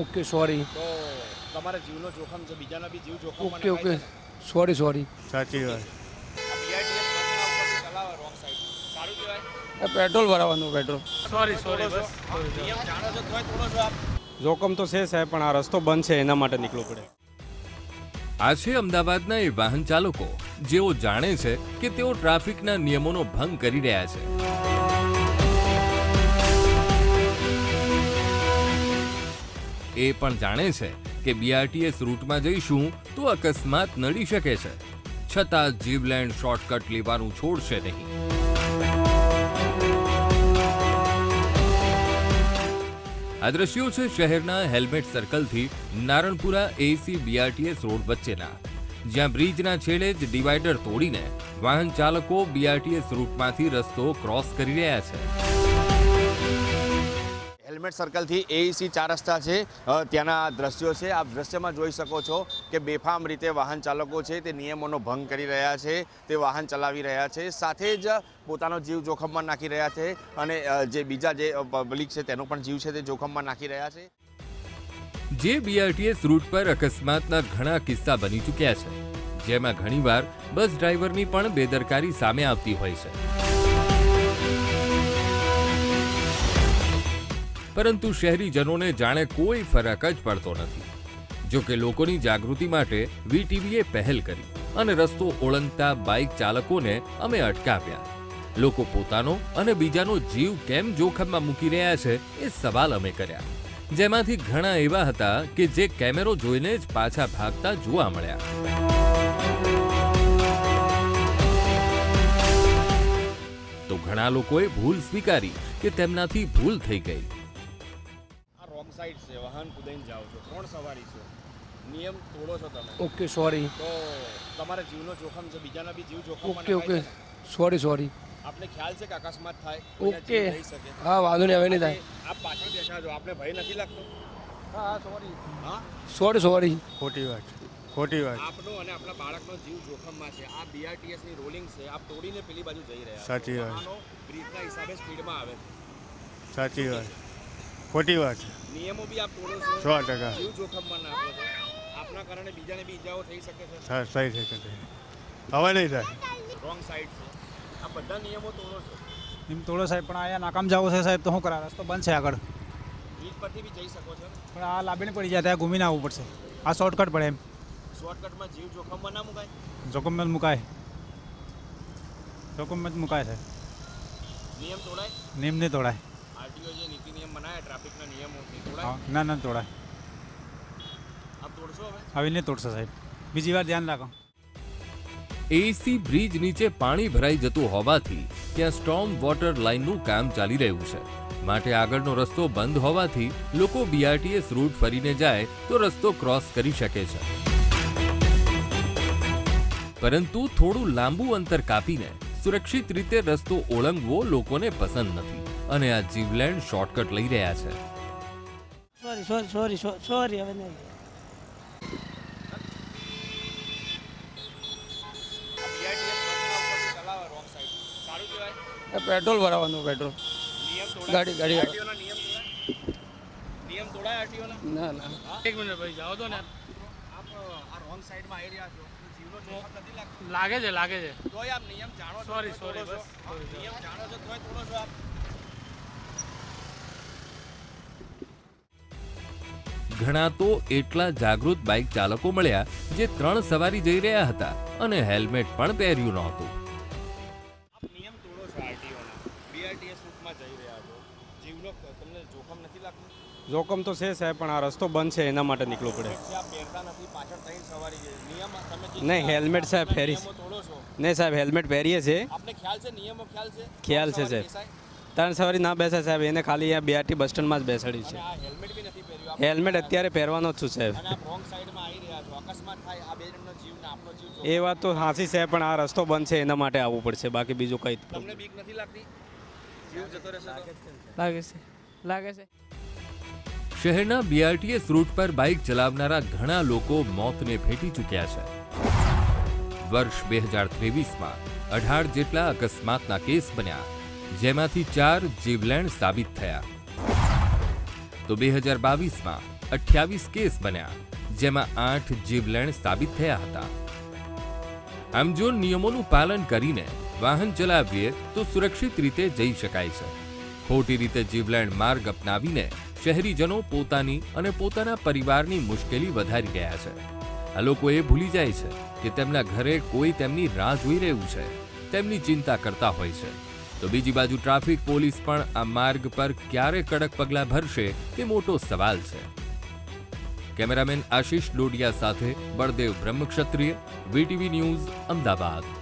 Okay sorry તો તમારા જીવનો જોખમ છે બીજાના બી જીવ જોખમ ઓકે ઓકે સોરી સોરી સાચી વાત. પેટ્રોલ ભરાવાનું પેટ્રોલ સોરી સોરી બસ. જોખમ તો છે સાહેબ પણ આ રસ્તો બંધ છે એના માટે નીકળવું પડે. આ છે અમદાવાદના એ વાહન ચાલકો. જેઓ જાણે છે કે તેઓ ટ્રાફિકના નિયમોનો ભંગ કરી રહ્યા છે. એ પણ જાણે છે કે બીઆરટીએસ રૂટમાં જઈશું તો અકસ્માત નડી શકે છે. છતાં જીવલેન્ડ શોર્ટકટ લેવાનું છોડશે નહીં. આ દ્રશ્યો છે શહેરના હેલ્મેટ સર્કલથી નારણપુરા એસી બીઆરટીએસ રોડ વચ્ચેના. જ્યાં બ્રિજના છેડે જ ડિવાઈડર તોડીને વાહન ચાલકો બીઆરટીએસ રૂટમાંથી રસ્તો ક્રોસ કરી રહ્યા છે. હેલ્મેટ સર્કલથી એઈસી ચાર રસ્તા છે. ત્યાંના દ્રશ્યો છે. આપ દ્રશ્યમાં જોઈ શકો છો કે બેફામ રીતે વાહન ચાલકો છે તે નિયમોનો ભંગ કરી રહ્યા છે. તે વાહન ચલાવી રહ્યા છે. સાથે જ પોતાનો જીવ જોખમમાં નાખી રહ્યા છે અને જે બીજા જે પબ્લિક છે તેનો પણ જીવ છે તે જોખમમાં નાખી રહ્યા છે. જે બીઆરટીએસ રૂટ પર અકસ્માતના ઘણા કિસ્સા બની ચૂક્યા છે. જેમાં ઘણીવાર બસ ડ્રાઈવરની પણ બેદરકારી સામે આવતી હોય છે. પરંતુ શહેરીજનોને જાણે કોઈ ફરક જ પડતો નથી. જો કે લોકોની જાગૃતિ માટે વીટીવીએ પહેલ કરી અને રસ્તો ઓળંગતા બાઇક ચાલકોને અમે અટકાવ્યા. લોકો પોતાનો અને બીજાનો જીવ કેમ જોખમમાં મૂકી રહ્યા છે એ સવાલ અમે કર્યા. જેમાંથી ઘણા એવા હતા કે જે કેમેરો જોઈને જ પાછા ભાગતા જોવા મળ્યા. તો ઘણા લોકોએ ભૂલ સ્વીકારી કે તેમનાથી ભૂલ થઈ ગઈ. સાઈડ છે વાહન કુદાઈને જાઓ છો ત્રણ સવારી છે. નિયમ તોડો છો તમે. Okay sorry. તો તમારા જીવનો જોખમ છે બીજાના બી જીવ જોખમ ઓકે ઓકે. Sorry sorry. આપને ખ્યાલ છે કે અકસ્માત થાય ઓકે. શકે? હા વાંધો નહીં હવે નહીં થાય. આપ પાછળ બેઠા છો આપને ભય નથી લાગતો? હા હા સોરી. હા? Sorry sorry. ખોટી વાત ખોટી વાત. આપનો અને આપણા બાળકનો જીવ જોખમમાં છે. આ બીઆરટીએસની રોલિંગ છે. આપ તોડીને પેલી બાજુ જઈ રહ્યા સાચી વાત. બ્રિજના હિસાબે સ્પીડમાં આવે સાચી વાત. ખોટી વાત. નિયમો બી આપ તોડો છો? સો ટકા. જીવ જોખમમાં ના આપો આપના કારણે બીજાને બી ઈજાઓ થઈ શકે છે? હા થઈ શકે છે હવે નહીં થાય. રોંગ સાઈડ છે. આ બધા નિયમો તોડો છો? એમ તોડો સાહેબ પણ અહીંયા નાકામ જાવ છે સાહેબ તો શું કરા રસ્તો બંધ છે આગળ. બ્રિજ પરથી બી જઈ શકો છો પણ આ લાંબીને પડી જાય ત્યાં ઘૂમીને આવવું પડશે. આ શોર્ટકટ પડે એમ. શોર્ટકટમાં જીવ જોખમમાં ના મુકાય? જોખમમાં મુકાય. જોખમમાં જ મુકાય છે નિયમ તોડાય? નિયમ નહીં તોડાય. આરટીઓ જે ટ્રાફિકના ના ના તોડાય. આપ તોડશો હવે? હવે નહીં તોડશે સાહેબ. બીજી વાર ધ્યાન રાખો. એસી બ્રિજ નીચે પાણી ભરાઈ જતું હોવાથી ત્યાં સ્ટોર્મ વોટર લાઇનનું કામ ચાલી રહ્યું છે. માટે આગળનો રસ્તો બંધ હોવાથી લોકો બીઆરટીએસ રૂટ ફરીને જાય તો રસ્તો ક્રોસ કરી શકે છે. પરંતુ થોડું લાંબુ અંતર કાપીને સુરક્ષિત રીતે રસ્તો ઓળંગવો લોકોને પસંદ નથી. અને આ જીવલેન્ડ શોર્ટકટ લઈ રહ્યા છે. સોરી સોરી સોરી સોરી હવે નહીં. પેટ્રોલ ભરાવાનું પેટ્રોલ. નિયમ ગાડી ગાડી નિયમ તોડાય નિયમ તોડાય આરટીઓના ના ના. એક મિનિટ ભાઈ જાઓ તો ને. આપ આ રોંગ સાઈડમાં આવી રહ્યા છો. જીવનો જોખમ નથી લાગતો લાગે છે લાગે છે તોય આપ નિયમ જાણો સોરી સોરી. નિયમ જાણો છો તોય તોડો છો આપ. ઘણા તો એટલા જાગૃત બાઇક ચાલકો મળ્યા જે ત્રણ સવારી જઈ રહ્યા હતા અને હેલ્મેટ પણ પહેર્યું નહોતું. નિયમ તોડો છો આરટીઓના. બીઆરટીએસ રૂટમાં જઈ રહ્યા છો. જીવનો તમને જોખમ નથી લાગતું? જોખમ તો છે સાહેબ પણ આ રસ્તો બંધ છે એના માટે નીકળવું પડે. જે આપ પહેરતા નથી પાછળ થઈને સવારી છે નિયમ તમે જે નહીં, હેલ્મેટ સાહેબ પહેરી- નહીં સાહેબ હેલ્મેટ પહેરીએ છીએ. ખ્યાલ છે ખ્યાલ છે? ખ્યાલ છે, સવારી સાહેબ. ત્રણ સવારી ના બેસે સાહેબ એને ખાલી અહીંયા બીઆરટી બસ સ્ટેન્ડમાં જ બેસાડી છે. હેલ્મેટ બી નથી પહેર્યું આપ હેલ્મેટ અત્યારે પહેરવાનો જ છું સાહેબ. અને આપ રોંગ સાઈડમાં આવી રહ્યા છો અકસ્માત થાય આ બે જણનો જીવ ને આપનો જીવ એ વાત તો હાંસી સાહેબ પણ આ રસ્તો બંધ છે એના માટે આવવું પડશે બાકી બીજું કંઈ તમને બીક નથી લાગતી? જીવ જતો રહેશે તો? લાગે છે લાગે છે. શહેરના બીઆરટીએસ રૂટ પર બાઇક ચલાવનારા ઘણા લોકો મોતને ભેટી ચૂક્યા છે. વર્ષ બે હજાર ત્રેવીસમાં અઢાર જેટલા અકસ્માતના કેસ બન્યા. જેમાંથી ચાર જીવલેણ સાબિત થયા. તો બે હજાર બાવીસમાં અઠ્યાવીસ કેસ બન્યા, જેમાં આઠ જીવલેણ સાબિત થયા હતા. આમ જો નિયમોનું પાલન કરીને વાહન ચલાવીએ, તો સુરક્ષિત રીતે જઈ શકાય છે. ખોટી રીતે જીવલેણ માર્ગ અપનાવીને શહેરીજનો પોતાની અને પોતાના પરિવારની મુશ્કેલી વધારી રહ્યા છે. આ લોકો એ ભૂલી જાય છે કે તેમના ઘરે કોઈ તેમની રાહ જોઈ રહ્યું છે. તેમની ચિંતા કરતા હોય છે. તો બીજી બાજુ ટ્રાફિક પોલીસ પણ આ માર્ગ પર ક્યારે કડક પગલાં ભરશે તે મોટો સવાલ છે. કેમેરામેન આશિષ ડોડિયા સાથે બળદેવ બ્રહ્મક્ષત્રિય, વીટીવી ન્યૂઝ, અમદાવાદ.